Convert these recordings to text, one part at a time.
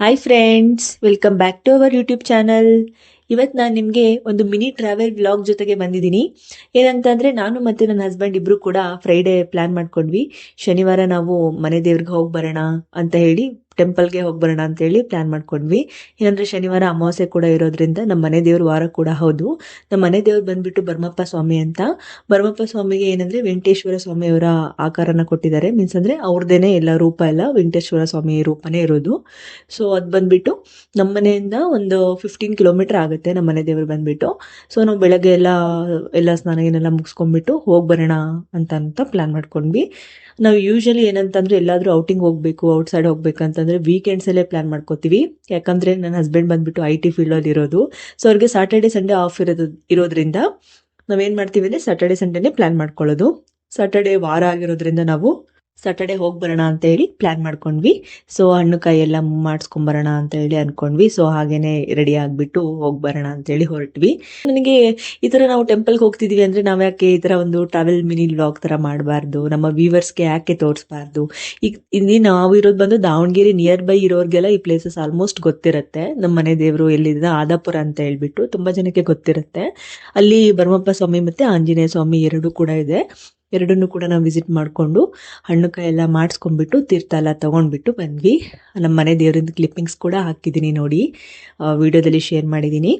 Hi friends welcome back to our YouTube channel ಇವತ್ತು ನಾನು ನಿಮಗೆ ಒಂದು ಮಿನಿ ಟ್ರಾವೆಲ್ ವ್ಲಾಗ್ ಜೊತೆಗೆ ಬಂದಿದ್ದೀನಿ. ಏನಂತಂದರೆ ನಾನು ಮತ್ತು ನನ್ನ ಹಸ್ಬೆಂಡ್ ಇಬ್ಬರು ಕೂಡ ಫ್ರೈಡೇ ಪ್ಲ್ಯಾನ್ ಮಾಡ್ಕೊಂಡ್ವಿ. ಶನಿವಾರ ನಾವು ಮನೆ ದೇವ್ರಿಗೆ ಹೋಗಿ ಬರೋಣ ಅಂತ ಹೇಳಿ ಟೆಂಪಲ್ಗೆ ಹೋಗಿ ಬರೋಣ ಅಂತ ಹೇಳಿ ಪ್ಲ್ಯಾನ್ ಮಾಡ್ಕೊಂಡ್ವಿ. ಏನಂದರೆ ಶನಿವಾರ ಅಮಾವಾಸ್ಯೆ ಕೂಡ ಇರೋದ್ರಿಂದ ನಮ್ಮ ಮನೆ ದೇವ್ರ ವಾರ ಕೂಡ ಹೌದು. ನಮ್ಮ ಮನೆ ದೇವ್ರು ಬಂದ್ಬಿಟ್ಟು ಬರ್ಮಪ್ಪ ಸ್ವಾಮಿ ಅಂತ. ಬರ್ಮಪ್ಪ ಸ್ವಾಮಿಗೆ ಏನಂದರೆ ವೆಂಕಟೇಶ್ವರ ಸ್ವಾಮಿಯವರ ಆಕಾರನ ಕೊಟ್ಟಿದ್ದಾರೆ. ಮೀನ್ಸ್ ಅಂದರೆ ಅವ್ರದ್ದೇನೆ ಎಲ್ಲ ರೂಪ ಎಲ್ಲ ವೆಂಕಟೇಶ್ವರ ಸ್ವಾಮಿ ರೂಪನೇ ಇರೋದು. ಸೊ ಅದು ಬಂದ್ಬಿಟ್ಟು ನಮ್ಮ ಮನೆಯಿಂದ ಒಂದು ಫಿಫ್ಟೀನ್ ಕಿಲೋಮೀಟರ್ ಆಗುತ್ತೆ ನಮ್ಮ ಮನೆ ದೇವ್ರು ಬಂದ್ಬಿಟ್ಟು. ಸೊ ನಾವು ಬೆಳಗ್ಗೆ ಎಲ್ಲ ಎಲ್ಲ ಸ್ನಾನ ಏನೆಲ್ಲ ಮುಗಿಸ್ಕೊಂಡ್ಬಿಟ್ಟು ಹೋಗಿ ಬರೋಣ ಅಂತ ಅಂತ ಪ್ಲ್ಯಾನ್ ಮಾಡ್ಕೊಂಡ್ವಿ. ನಾವು ಯೂಶಲಿ ಏನಂತಂದ್ರೆ ಎಲ್ಲಾದರೂ ಔಟಿಂಗ್ ಹೋಗಬೇಕು ಔಟ್ ಸೈಡ್ ಹೋಗ್ಬೇಕಂತಂದ್ರೆ ವೀಕೆಂಡ್ಸಲ್ಲೇ ಪ್ಲ್ಯಾನ್ ಮಾಡ್ಕೋತೀವಿ. ಯಾಕಂದರೆ ನನ್ನ ಹಸ್ಬೆಂಡ್ ಬಂದ್ಬಿಟ್ಟು ಐ ಟಿ ಫೀಲ್ಡಲ್ಲಿ ಇರೋದು. ಸೊ ಅವ್ರಿಗೆ ಸಾಟರ್ಡೆ ಸಂಡೇ ಆಫ್ ಇರೋದು, ಇರೋದ್ರಿಂದ ನಾವೇನು ಮಾಡ್ತೀವಿ ಅಂದರೆ ಸಾಟರ್ಡೆ ಸಂಡೇನೇ ಪ್ಲ್ಯಾನ್ ಮಾಡ್ಕೊಳ್ಳೋದು. ಸಾಟರ್ಡೆ ವಾರ ಆಗಿರೋದ್ರಿಂದ ನಾವು ಸಾಟರ್ಡೆ ಹೋಗಿ ಬರೋಣ ಅಂತ ಹೇಳಿ ಪ್ಲಾನ್ ಮಾಡ್ಕೊಂಡ್ವಿ. ಸೊ ಹಣ್ಣು ಕಾಯಿ ಎಲ್ಲ ಮಾಡಿಸ್ಕೊಂಬರೋಣ ಅಂತ ಹೇಳಿ ಅನ್ಕೊಂಡ್ವಿ. ಸೊ ಹಾಗೇನೆ ರೆಡಿ ಆಗಿಬಿಟ್ಟು ಹೋಗಿ ಬರೋಣ ಅಂತ ಹೇಳಿ ಹೊರಟ್ವಿ. ನನಗೆ ಈ ಥರ ನಾವು ಟೆಂಪಲ್ಗೆ ಹೋಗ್ತಿದೀವಿ ಅಂದರೆ ನಾವು ಯಾಕೆ ಈ ಥರ ಒಂದು ಟ್ರಾವೆಲ್ ಮಿನಿ ವ್ಲಾಗ್ ಥರ ಮಾಡಬಾರ್ದು? ನಮ್ಮ ವ್ಯೂವರ್ಸ್ಗೆ ಯಾಕೆ ತೋರಿಸ್ಬಾರ್ದು? ಈಗ ಇಲ್ಲಿ ನಾವು ಇರೋದು ಬಂದು ದಾವಣಗೆರೆ ನಿಯರ್ ಬೈ ಇರೋರಿಗೆಲ್ಲ ಈ ಪ್ಲೇಸಸ್ ಆಲ್ಮೋಸ್ಟ್ ಗೊತ್ತಿರುತ್ತೆ. ನಮ್ಮ ಮನೆ ದೇವರು ಎಲ್ಲಿದೆ? ಆದಾಪುರ ಅಂತ ಹೇಳ್ಬಿಟ್ಟು ತುಂಬ ಜನಕ್ಕೆ ಗೊತ್ತಿರುತ್ತೆ. ಅಲ್ಲಿ ಭರಮಪ್ಪ ಸ್ವಾಮಿ ಮತ್ತು ಆಂಜನೇಯ ಸ್ವಾಮಿ ಎರಡೂ ಕೂಡ ಇದೆ. ಎರಡನ್ನೂ ಕೂಡ ನಾವು ವಿಸಿಟ್ ಮಾಡಿಕೊಂಡು ಹಣ್ಣು ಕಾಯಿ ಎಲ್ಲ ಮಾಡಿಸ್ಕೊಂಡ್ಬಿಟ್ಟು ತೀರ್ಥ ಎಲ್ಲ ತೊಗೊಂಡ್ಬಿಟ್ಟು ಬಂದ್ವಿ. ನಮ್ಮ ಮನೆ ದೇವರಿಂದ ಕ್ಲಿಪ್ಪಿಂಗ್ಸ್ ಕೂಡ ಹಾಕಿದ್ದೀನಿ ನೋಡಿ. ವಿಡಿಯೋದಲ್ಲಿ ಶೇರ್ ಮಾಡಿದ್ದೀನಿ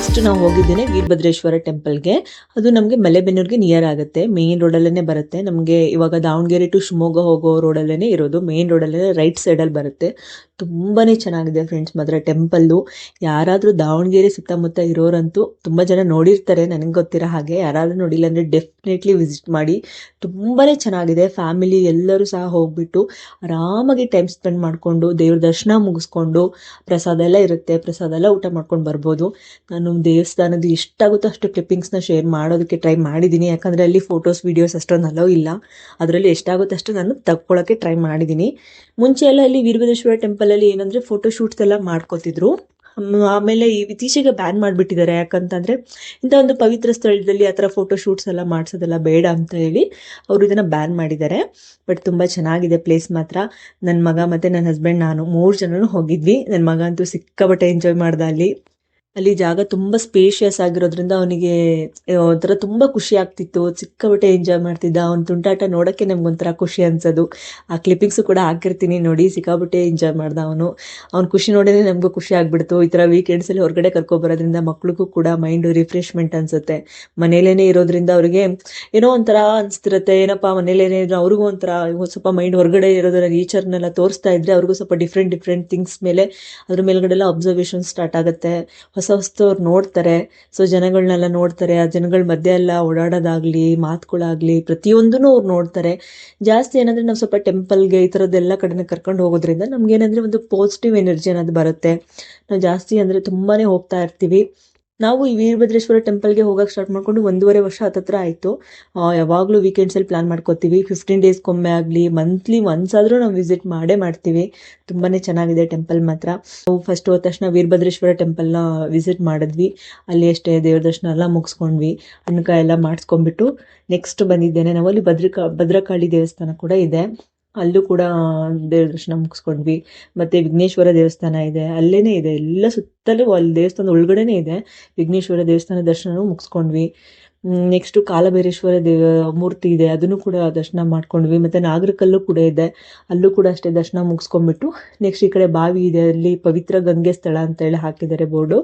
ನೆಕ್ಸ್ಟ್ ನಾವು ಹೋಗಿದ್ದೇನೆ ವೀರಭದ್ರೇಶ್ವರ ಟೆಂಪಲ್ಗೆ ಅದು ನಮಗೆ ಮಲೆಬೆನ್ನೂರಿಗೆ ನಿಯರ್ ಆಗುತ್ತೆ. ಮೇನ್ ರೋಡಲ್ಲೇ ಬರುತ್ತೆ. ನಮಗೆ ಇವಾಗ ದಾವಣಗೆರೆ ಟು ಶಿವಮೊಗ್ಗ ಹೋಗೋ ರೋಡಲ್ಲೇ ಇರೋದು. ಮೇನ್ ರೋಡಲ್ಲೇ ರೈಟ್ ಸೈಡಲ್ಲಿ ಬರುತ್ತೆ. ತುಂಬಾ ಚೆನ್ನಾಗಿದೆ ಫ್ರೆಂಡ್ಸ್ ಮಾತ್ರ ಟೆಂಪಲ್ಲು ಯಾರಾದರೂ ದಾವಣಗೆರೆ ಸುತ್ತಮುತ್ತ ಇರೋರಂತೂ ತುಂಬ ಜನ ನೋಡಿರ್ತಾರೆ. ನನಗೆ ಗೊತ್ತಿರೋ ಹಾಗೆ. ಯಾರಾದರೂ ನೋಡಿಲ್ಲ ಅಂದರೆ ಡೆಫಿನೆಟ್ಲಿ ವಿಸಿಟ್ ಮಾಡಿ. ತುಂಬಾ ಚೆನ್ನಾಗಿದೆ. ಫ್ಯಾಮಿಲಿ ಎಲ್ಲರೂ ಸಹ ಹೋಗ್ಬಿಟ್ಟು ಆರಾಮಾಗಿ ಟೈಮ್ ಸ್ಪೆಂಡ್ ಮಾಡಿಕೊಂಡು, ದೇವ್ರ ದರ್ಶನ ಮುಗಿಸ್ಕೊಂಡು ಪ್ರಸಾದ ಎಲ್ಲ ಇರುತ್ತೆ. ಪ್ರಸಾದ ಎಲ್ಲ ಊಟ ಮಾಡ್ಕೊಂಡು ಬರ್ಬೋದು. ನಾನು ದೇವಸ್ಥಾನದ ಎಷ್ಟಾಗುತ್ತೋ ಅಷ್ಟು ಕ್ಲಿಪ್ಪಿಂಗ್ಸ್ನ ಶೇರ್ ಮಾಡೋದಕ್ಕೆ ಟ್ರೈ ಮಾಡಿದ್ದೀನಿ ಯಾಕಂದರೆ ಅಲ್ಲಿ ಫೋಟೋಸ್ ವೀಡಿಯೋಸ್ ಅಷ್ಟೊಂದು ಅಲೋ ಇಲ್ಲ. ಅದರಲ್ಲಿ ಎಷ್ಟಾಗುತ್ತೆ ಅಷ್ಟು ನಾನು ತಗೊಳ್ಳೋಕ್ಕೆ ಟ್ರೈ ಮಾಡಿದ್ದೀನಿ ಮುಂಚೆ ಎಲ್ಲ ಅಲ್ಲಿ ವೀರಭದ್ರೇಶ್ವರ ಟೆಂಪಲಲ್ಲಿ ಏನಂದರೆ ಫೋಟೋ ಶೂಟ್ಸ್ ಎಲ್ಲ ಮಾಡ್ಕೋತಿದ್ರು. ಆಮೇಲೆ ಈ ಇತ್ತೀಚೆಗೆ ಬ್ಯಾನ್ ಮಾಡಿಬಿಟ್ಟಿದ್ದಾರೆ. ಯಾಕಂತಂದರೆ ಇಂಥ ಒಂದು ಪವಿತ್ರ ಸ್ಥಳದಲ್ಲಿ ಆ ಥರ ಫೋಟೋ ಶೂಟ್ಸ್ ಎಲ್ಲ ಮಾಡಿಸೋದೆಲ್ಲ ಬೇಡ ಅಂತ ಹೇಳಿ ಅವರು ಇದನ್ನು ಬ್ಯಾನ್ ಮಾಡಿದ್ದಾರೆ. ಬಟ್ ತುಂಬ ಚೆನ್ನಾಗಿದೆ ಪ್ಲೇಸ್ ಮಾತ್ರ. ನನ್ನ ಮಗ ಮತ್ತು ನನ್ನ ಹಸ್ಬೆಂಡ್ ನಾನು ಮೂರು ಜನರು ಹೋಗಿದ್ವಿ. ನನ್ನ ಮಗ ಅಂತೂ ಸಿಕ್ಕಾಪಟ್ಟೆ ಎಂಜಾಯ್ ಮಾಡ್ದೆ ಅಲ್ಲಿ. ಅಲ್ಲಿ ಜಾಗ ತುಂಬಾ ಸ್ಪೇಷಿಯಸ್ ಆಗಿರೋದ್ರಿಂದ ಅವನಿಗೆ ಒಂಥರ ತುಂಬಾ ಖುಷಿ ಆಗ್ತಿತ್ತು. ಸಿಕ್ಕಾಪಟ್ಟೆ ಎಂಜಾಯ್ ಮಾಡ್ತಿದ್ದ. ಅವ್ನ ತುಂಟಾಟ ನೋಡಕ್ಕೆ ನಮ್ಗೆ ಒಂಥರ ಖುಷಿ ಅನ್ಸೋದು. ಆ ಕ್ಲಿಪ್ಪಿಂಗ್ಸ್ ಕೂಡ ಹಾಕಿರ್ತೀನಿ ನೋಡಿ. ಸಿಕ್ಕಾಪಟ್ಟೆ ಎಂಜಾಯ್ ಮಾಡ್ದ ಅವನು. ಅವ್ನ ಖುಷಿ ನೋಡಿದ್ರೆ ನಮಗೂ ಖುಷಿ ಆಗ್ಬಿಡ್ತು. ಈ ಥರ ವೀಕೆಂಡ್ಸಲ್ಲಿ ಹೊರಗಡೆ ಕರ್ಕೊಬರೋದ್ರಿಂದ ಮಕ್ಳಿಗೂ ಕೂಡ ಮೈಂಡ್ ರಿಫ್ರೆಶ್ಮೆಂಟ್ ಅನ್ಸುತ್ತೆ. ಮನೇಲೇ ಇರೋದ್ರಿಂದ ಅವ್ರಿಗೆ ಏನೋ ಒಂಥರ ಅನಿಸ್ತಿರುತ್ತೆ. ಏನಪ್ಪ ಮನೇಲೇ ಇರೋ ಅವ್ರಿಗೂ ಒಂಥರ ಸ್ವಲ್ಪ ಮೈಂಡ್ ಹೊರಗಡೆ ಇರೋದನ್ನ ನೇಚರ್ನೆಲ್ಲ ತೋರಿಸ್ತಾ ಇದ್ರೆ ಅವ್ರಿಗೂ ಸ್ವಲ್ಪ ಡಿಫ್ರೆಂಟ್ ಡಿಫ್ರೆಂಟ್ ಥಿಂಗ್ಸ್ ಮೇಲೆ ಅದ್ರ ಮೇಲ್ಗಡೆ ಎಲ್ಲ ಅಬ್ಸರ್ವೇಷನ್ ಸ್ಟಾರ್ಟ್ ಆಗುತ್ತೆ. ಹೊಸ ಹೊಸದವ್ರು ನೋಡ್ತಾರೆ, ಸೊ ಜನಗಳನ್ನೆಲ್ಲ ನೋಡ್ತಾರೆ, ಆ ಜನಗಳ ಮಧ್ಯೆ ಎಲ್ಲ ಓಡಾಡೋದಾಗ್ಲಿ ಮಾತುಗಳಾಗ್ಲಿ ಪ್ರತಿಯೊಂದೂ ಅವ್ರು ನೋಡ್ತಾರೆ. ಜಾಸ್ತಿ ಏನಂದ್ರೆ ನಾವು ಸ್ವಲ್ಪ ಟೆಂಪಲ್ಗೆ ಈ ಥರದ್ದೆಲ್ಲ ಕಡೆನ ಕರ್ಕೊಂಡು ಹೋಗೋದ್ರಿಂದ ನಮ್ಗೆ ಏನಂದ್ರೆ ಒಂದು ಪಾಸಿಟಿವ್ ಎನರ್ಜಿ ಅನ್ನೋದು ಬರುತ್ತೆ. ನಾವು ಜಾಸ್ತಿ ಅಂದರೆ ತುಂಬಾನೇ ಹೋಗ್ತಾ ಇರ್ತೀವಿ. ನಾವು ಈ ವೀರಭದ್ರೇಶ್ವರ ಟೆಂಪಲ್ಗೆ ಹೋಗಕ್ಕೆ ಸ್ಟಾರ್ಟ್ ಮಾಡ್ಕೊಂಡು ಒಂದೂವರೆ ವರ್ಷ ಹತ್ತತ್ರ ಆಯಿತು. ಯಾವಾಗಲೂ ವೀಕೆಂಡ್ಸಲ್ಲಿ ಪ್ಲ್ಯಾನ್ ಮಾಡ್ಕೋತೀವಿ. ಫಿಫ್ಟೀನ್ ಡೇಸ್ಗೊಮ್ಮೆ ಆಗಲಿ ಮಂತ್ಲಿ ಒನ್ಸ್ ಆದರೂ ನಾವು ವಿಸಿಟ್ ಮಾಡೇ ಮಾಡ್ತೀವಿ. ತುಂಬಾ ಚೆನ್ನಾಗಿದೆ ಟೆಂಪಲ್ ಮಾತ್ರ. ನಾವು ಫಸ್ಟ್ ಹೋದ ತಕ್ಷಣ ವೀರಭದ್ರೇಶ್ವರ ಟೆಂಪಲ್ನ ವಿಸಿಟ್ ಮಾಡಿದ್ವಿ. ಅಲ್ಲಿ ಅಷ್ಟೇ ದೇವ್ರ ದರ್ಶನ ಎಲ್ಲ ಮುಗಿಸ್ಕೊಂಡ್ವಿ. ಹಣ್ಣುಕಾಯಿ ಎಲ್ಲ ಮಾಡಿಸ್ಕೊಂಡ್ಬಿಟ್ಟು ನೆಕ್ಸ್ಟ್ ಬಂದಿದ್ದೇನೆ. ನಾವು ಅಲ್ಲಿ ಭದ್ರಕಾ, ಭದ್ರಕಾಳಿ ದೇವಸ್ಥಾನ ಕೂಡ ಇದೆ. ಅಲ್ಲೂ ಕೂಡ ದೇವ್ರ ದರ್ಶನ ಮುಗಿಸ್ಕೊಂಡ್ವಿ. ಮತ್ತು ವಿಘ್ನೇಶ್ವರ ದೇವಸ್ಥಾನ ಇದೆ. ಅಲ್ಲೇನೇ ಇದೆ. ಎಲ್ಲ ಸುತ್ತಲೂ ಅಲ್ಲಿ ದೇವಸ್ಥಾನದ ಒಳಗಡೆನೇ ಇದೆ. ವಿಘ್ನೇಶ್ವರ ದೇವಸ್ಥಾನ ದರ್ಶನವೂ ಮುಗಿಸ್ಕೊಂಡ್ವಿ. ನೆಕ್ಸ್ಟು ಕಾಲಭೈರೇಶ್ವರ ದೇವ, ಮೂರ್ತಿ ಇದೆ. ಅದನ್ನು ಕೂಡ ದರ್ಶನ ಮಾಡ್ಕೊಂಡ್ವಿ. ಮತ್ತು ನಾಗರಕಲ್ಲು ಕೂಡ ಇದೆ. ಅಲ್ಲೂ ಕೂಡ ಅಷ್ಟೇ ದರ್ಶನ ಮುಗಿಸ್ಕೊಂಡ್ಬಿಟ್ಟು ನೆಕ್ಸ್ಟ್ ಈ ಕಡೆ ಬಾವಿ ಇದೆ. ಅಲ್ಲಿ ಪವಿತ್ರ ಗಂಗೆ ಸ್ಥಳ ಅಂತ ಹೇಳಿ ಹಾಕಿದ್ದಾರೆ ಬೋರ್ಡು.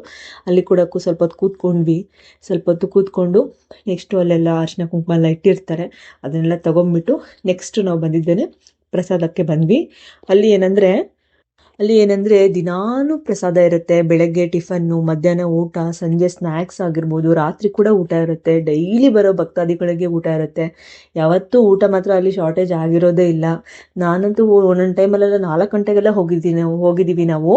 ಅಲ್ಲಿ ಕೂಡ ಸ್ವಲ್ಪ ಹೊತ್ತು ಕೂತ್ಕೊಂಡ್ವಿ. ಸ್ವಲ್ಪ ಹೊತ್ತು ಕೂತ್ಕೊಂಡು ನೆಕ್ಸ್ಟು ಅಲ್ಲೆಲ್ಲ ಅರಿಶಿನ ಕುಂಕುಮ ಎಲ್ಲ ಇಟ್ಟಿರ್ತಾರೆ. ಅದನ್ನೆಲ್ಲ ತಗೊಂಡ್ಬಿಟ್ಟು ನೆಕ್ಸ್ಟ್ ನಾವು ಬಂದಿದ್ದೇನೆ. ಪ್ರಸಾದಕ್ಕೆ ಬಂದ್ವಿ. ಅಲ್ಲಿ ಏನಂದರೆ ಅಲ್ಲಿ ಏನಂದ್ರೆ ದಿನಾನು ಪ್ರಸಾದ ಇರುತ್ತೆ, ಬೆಳಗ್ಗೆ ಟಿಫನ್ನು, ಮಧ್ಯಾಹ್ನ ಊಟ, ಸಂಜೆ ಸ್ನ್ಯಾಕ್ಸ್ ಆಗಿರ್ಬೋದು, ರಾತ್ರಿ ಕೂಡ ಊಟ ಇರುತ್ತೆ, ಡೈಲಿ ಬರೋ ಭಕ್ತಾದಿಗಳಿಗೆ ಊಟ ಇರುತ್ತೆ. ಯಾವತ್ತೂ ಊಟ ಮಾತ್ರ ಅಲ್ಲಿ ಶಾರ್ಟೇಜ್ ಆಗಿರೋದೇ ಇಲ್ಲ. ನಾನಂತೂ ಒಂದೊಂದು ಟೈಮಲ್ಲೆಲ್ಲ ನಾಲ್ಕು ಗಂಟೆಗೆಲ್ಲ ಹೋಗಿದ್ದೀನಿ ನಾವು ಹೋಗಿದ್ದೀವಿ ನಾವು.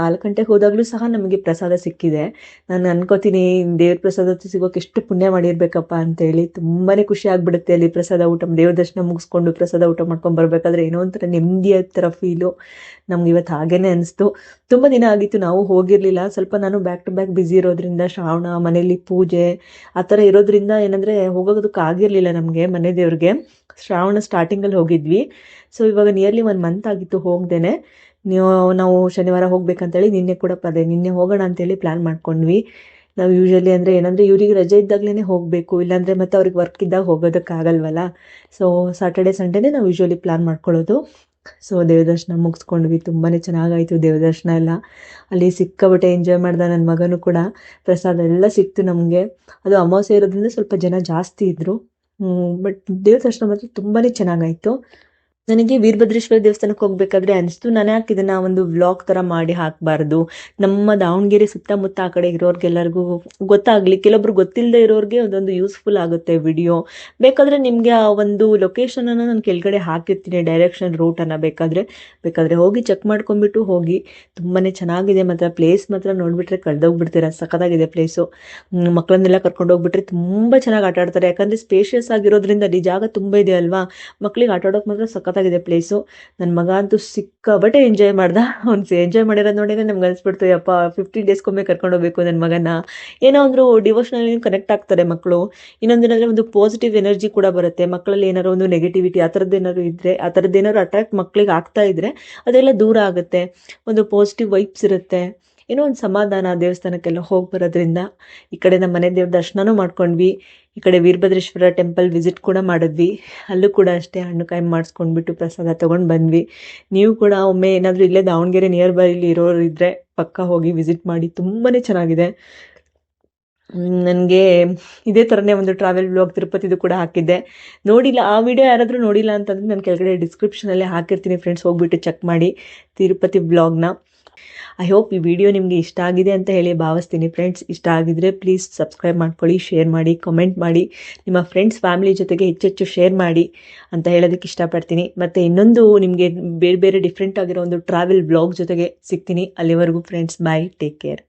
ನಾಲ್ಕು ಗಂಟೆಗೆ ಹೋದಾಗಲೂ ಸಹ ನಮಗೆ ಪ್ರಸಾದ ಸಿಕ್ಕಿದೆ. ನಾನು ಅನ್ಕೋತೀನಿ ದೇವ್ರ ಪ್ರಸಾದ ಸಿಗೋಕೆ ಎಷ್ಟು ಪುಣ್ಯ ಮಾಡಿರ್ಬೇಕಪ್ಪ ಅಂತೇಳಿ. ತುಂಬಾನೇ ಖುಷಿ ಆಗ್ಬಿಡುತ್ತೆ ಅಲ್ಲಿ ಪ್ರಸಾದ ಊಟ, ದೇವ್ರ ದರ್ಶನ ಮುಗಿಸ್ಕೊಂಡು ಪ್ರಸಾದ ಊಟ ಮಾಡ್ಕೊಂಡು ಬರ್ಬೇಕಾದ್ರೆ ಏನೋ ಒಂಥರ ನೆಮ್ಮದಿಯ ಥರ ಫೀಲು ನಮ್ಗೆ ಇವತ್ತು ಹಾಗೇನೆ ಅನಿಸ್ತು. ತುಂಬ ದಿನ ಆಗಿತ್ತು, ನಾವು ಹೋಗಿರಲಿಲ್ಲ. ಸ್ವಲ್ಪ ನಾನು ಬ್ಯಾಕ್ ಟು ಬ್ಯಾಕ್ ಬ್ಯುಸಿ ಇರೋದ್ರಿಂದ ಶ್ರಾವಣ ಮನೇಲಿ ಪೂಜೆ, ಆ ಥರ ಇರೋದ್ರಿಂದ ಏನಂದರೆ ಹೋಗೋದಕ್ಕೆ ಆಗಿರಲಿಲ್ಲ ನಮಗೆ, ಮನೆ ದೇವ್ರಿಗೆ. ಶ್ರಾವಣ ಸ್ಟಾರ್ಟಿಂಗಲ್ಲಿ ಹೋಗಿದ್ವಿ. ಸೊ ಇವಾಗ ನಿಯರ್ಲಿ ಒನ್ ಮಂತ್ ಆಗಿತ್ತು ಹೋಗ್ದೇನೆ. ನೀವು, ನಾವು ಶನಿವಾರ ಹೋಗ್ಬೇಕಂತೇಳಿ ನಿನ್ನೆ ಕೂಡ ಪದೇ ನಿನ್ನೆ ಹೋಗೋಣ ಅಂತೇಳಿ ಪ್ಲ್ಯಾನ್ ಮಾಡ್ಕೊಂಡ್ವಿ. ನಾವು ಯೂಶಲಿ ಅಂದರೆ ಏನಂದರೆ ಇವ್ರಿಗೆ ರಜೆ ಇದ್ದಾಗಲೇ ಹೋಗಬೇಕು, ಇಲ್ಲಾಂದರೆ ಮತ್ತೆ ಅವ್ರಿಗೆ ವರ್ಕ್ ಇದ್ದಾಗ ಹೋಗೋದಕ್ಕಾಗಲ್ವಲ್ಲ. ಸೊ ಸಾಟರ್ಡೆ ಸಂಡೇನೇ ನಾವು ಯೂಶಲಿ ಪ್ಲ್ಯಾನ್ ಮಾಡ್ಕೊಳ್ಳೋದು. ಸೊ ದೇವದರ್ಶನ ಮುಗಿಸ್ಕೊಂಡ್ವಿ. ತುಂಬಾ ಚೆನ್ನಾಗಾಯಿತು ದೇವದರ್ಶನ ಎಲ್ಲ. ಅಲ್ಲಿ ಸಿಕ್ಕಾಬಟ್ಟೆ ಎಂಜಾಯ್ ಮಾಡ್ದ ನನ್ನ ಮಗನೂ ಕೂಡ. ಪ್ರಸಾದ ಎಲ್ಲ ಸಿಕ್ತು ನಮಗೆ. ಅದು ಅಮಾವಾಸ್ಯೆ ಇರೋದ್ರಿಂದ ಸ್ವಲ್ಪ ಜನ ಜಾಸ್ತಿ ಇದ್ದರು ಬಟ್ ದೇವದರ್ಶನ ಮಾತ್ರ ತುಂಬಾ ಚೆನ್ನಾಗಾಯಿತು. ನನಗೆ ವೀರಭದ್ರೇಶ್ವರ ದೇವಸ್ಥಾನಕ್ಕೆ ಹೋಗ್ಬೇಕಾದ್ರೆ ಅನಿಸ್ತು. ನಾನು ಯಾಕೆ ಇದನ್ನ ಒಂದು ವ್ಲಾಗ್ ಥರ ಮಾಡಿ ಹಾಕಬಾರ್ದು? ನಮ್ಮ ದಾವಣಗೆರೆ ಸುತ್ತಮುತ್ತ ಆ ಕಡೆ ಇರೋರ್ಗೆಲ್ಲರಿಗೂ ಗೊತ್ತಾಗಲಿ, ಕೆಲವೊಬ್ರು ಗೊತ್ತಿಲ್ಲದೆ ಇರೋರಿಗೆ ಅದೊಂದು ಯೂಸ್ಫುಲ್ ಆಗುತ್ತೆ ವಿಡಿಯೋ ಬೇಕಾದರೆ ನಿಮಗೆ ಆ ಒಂದು ಲೊಕೇಶನನ್ನು ನಾನು ಕೆಳಗಡೆ ಹಾಕಿರ್ತೀನಿ ಡೈರೆಕ್ಷನ್ ರೂಟನ್ನು ಬೇಕಾದರೆ. ಬೇಕಾದರೆ ಹೋಗಿ ಚೆಕ್ ಮಾಡ್ಕೊಂಡ್ಬಿಟ್ಟು ಹೋಗಿ. ತುಂಬಾ ಚೆನ್ನಾಗಿದೆ ಮಾತ್ರ. ಪ್ಲೇಸ್ ಮಾತ್ರ ನೋಡಿಬಿಟ್ರೆ ಕಳೆದೋಗ್ಬಿಡ್ತೀರ. ಸಖತ್ತಾಗಿದೆ ಪ್ಲೇಸು ಮಕ್ಕಳನ್ನೆಲ್ಲ ಕರ್ಕೊಂಡು ಹೋಗ್ಬಿಟ್ರೆ ತುಂಬ ಚೆನ್ನಾಗಿ ಆಟ ಆಡ್ತಾರೆ ಯಾಕಂದರೆ ಸ್ಪೇಷಿಯಸ್ ಆಗಿರೋದ್ರಿಂದ ಅಲ್ಲಿ ಜಾಗ ತುಂಬ ಇದೆ ಅಲ್ವಾ? ಮಕ್ಕಳಿಗೆ ಆಟ ಆಡೋಕೆ ಮಾತ್ರ ಸಖತ್ತಾಗಿದೆ ಪ್ಲೇಸು ನನ್ನ ಮಗ ಅಂತೂ ಸಿಕ್ಕಾಬಟ್ಟೆ ಎಂಜಾಯ್ ಮಾಡ್ದ. ಅವ್ನು ಎಂಜಾಯ್ ಮಾಡಿರೋದು ನೋಡಿದ್ರೆ ನಮ್ಗೆ ಅನಿಸ್ಬಿಡ್ತು ಅಪ್ಪ ಫಿಫ್ಟೀನ್ ಡೇಸ್ಗೊಮ್ಮೆ ಕರ್ಕೊಂಡು ಹೋಗ್ಬೇಕು ನನ್ನ ಮಗನ ಏನೋ ಅಂದರೂ ಡಿವೋಷನಲ್ಲಿ ಕನೆಕ್ಟ್ ಆಗ್ತಾರೆ ಮಕ್ಕಳು ಇನ್ನೊಂದೇನಾದ್ರೆ ಒಂದು ಪಾಸಿಟಿವ್ ಎನರ್ಜಿ ಕೂಡ ಬರುತ್ತೆ. ಮಕ್ಕಳಲ್ಲಿ ಏನಾದ್ರು ಒಂದು ನೆಗೆಟಿವಿಟಿ ಆ ಥರದ್ದು ಏನಾದ್ರು ಇದ್ದರೆ ಆ ಥರದ್ದೇನಾದ್ರು ಅಟ್ರಾಕ್ಟ್ ಮಕ್ಕಳಿಗೆ ಆಗ್ತಾ ಇದ್ರೆ, ಅದೆಲ್ಲ ದೂರ ಆಗುತ್ತೆ. ಒಂದು ಪಾಸಿಟಿವ್ ವೈಬ್ಸ್ ಇರುತ್ತೆ. ಏನೋ ಒಂದು ಸಮಾಧಾನ ದೇವಸ್ಥಾನಕ್ಕೆಲ್ಲ ಹೋಗಿ ಬರೋದ್ರಿಂದ ಈ ಕಡೆ ನಮ್ಮ ಮನೆ ದೇವ್ರ ದರ್ಶನನೂ ಮಾಡ್ಕೊಂಡ್ವಿ, ಈ ಕಡೆ ವೀರಭದ್ರೇಶ್ವರ ಟೆಂಪಲ್ ವಿಸಿಟ್ ಕೂಡ ಮಾಡಿದ್ವಿ. ಅಲ್ಲೂ ಕೂಡ ಅಷ್ಟೇ ಹಣ್ಣು ಕಾಯಿ ಮಾಡಿಸ್ಕೊಂಡ್ಬಿಟ್ಟು ಪ್ರಸಾದ ತೊಗೊಂಡು ಬಂದ್ವಿ. ನೀವು ಕೂಡ ಒಮ್ಮೆ ಏನಾದರೂ ಇಲ್ಲೇ ದಾವಣಗೆರೆ ನಿಯರ್ ಬೈಲಿ ಇರೋರು ಇದ್ದರೆ ಪಕ್ಕ ಹೋಗಿ ವಿಸಿಟ್ ಮಾಡಿ ತುಂಬಾ ಚೆನ್ನಾಗಿದೆ. ನನಗೆ ಇದೇ ಥರನೇ ಒಂದು ಟ್ರಾವೆಲ್ ಬ್ಲಾಗ್ ತಿರುಪತಿದು ಕೂಡ ಹಾಕಿದ್ದೆ. ನೋಡಿಲ್ಲ, ಆ ವಿಡಿಯೋ ಯಾರಾದರೂ ನೋಡಿಲ್ಲ ಅಂತಂದರೆ ನಾನು ಕೆಳಗಡೆ ಡಿಸ್ಕ್ರಿಪ್ಷನಲ್ಲೇ ಹಾಕಿರ್ತೀನಿ ಫ್ರೆಂಡ್ಸ್ ಹೋಗ್ಬಿಟ್ಟು ಚೆಕ್ ಮಾಡಿ ತಿರುಪತಿ ಬ್ಲಾಗ್ನ ಐ ಹೋಪ್ ಈ ವಿಡಿಯೋ ನಿಮಗೆ ಇಷ್ಟ ಆಗಿದೆ ಅಂತ ಹೇಳಿ ಭಾವಿಸ್ತೀನಿ. ಫ್ರೆಂಡ್ಸ್ ಇಷ್ಟ ಆಗಿದ್ರೆ ಪ್ಲೀಸ್ ಸಬ್ಸ್ಕ್ರೈಬ್ ಮಾಡ್ಕೊಳ್ಳಿ ಶೇರ್ ಮಾಡಿ ಕಮೆಂಟ್ ಮಾಡಿ, ನಿಮ್ಮ ಫ್ರೆಂಡ್ಸ್ ಫ್ಯಾಮಿಲಿ ಜೊತೆಗೆ ಹೆಚ್ಚೆಚ್ಚು ಶೇರ್ ಮಾಡಿ ಅಂತ ಹೇಳೋದಕ್ಕೆ ಇಷ್ಟಪಡ್ತೀನಿ. ಮತ್ತು ಇನ್ನೊಂದು ನಿಮಗೆ ಬೇರೆ ಬೇರೆ ಡಿಫ್ರೆಂಟ್ ಆಗಿರೋ ಒಂದು ಟ್ರಾವೆಲ್ ಬ್ಲಾಗ್ ಜೊತೆಗೆ ಸಿಗ್ತೀನಿ. ಅಲ್ಲಿವರೆಗೂ ಫ್ರೆಂಡ್ಸ್ ಬಾಯ್ ಟೇಕ್ ಕೇರ್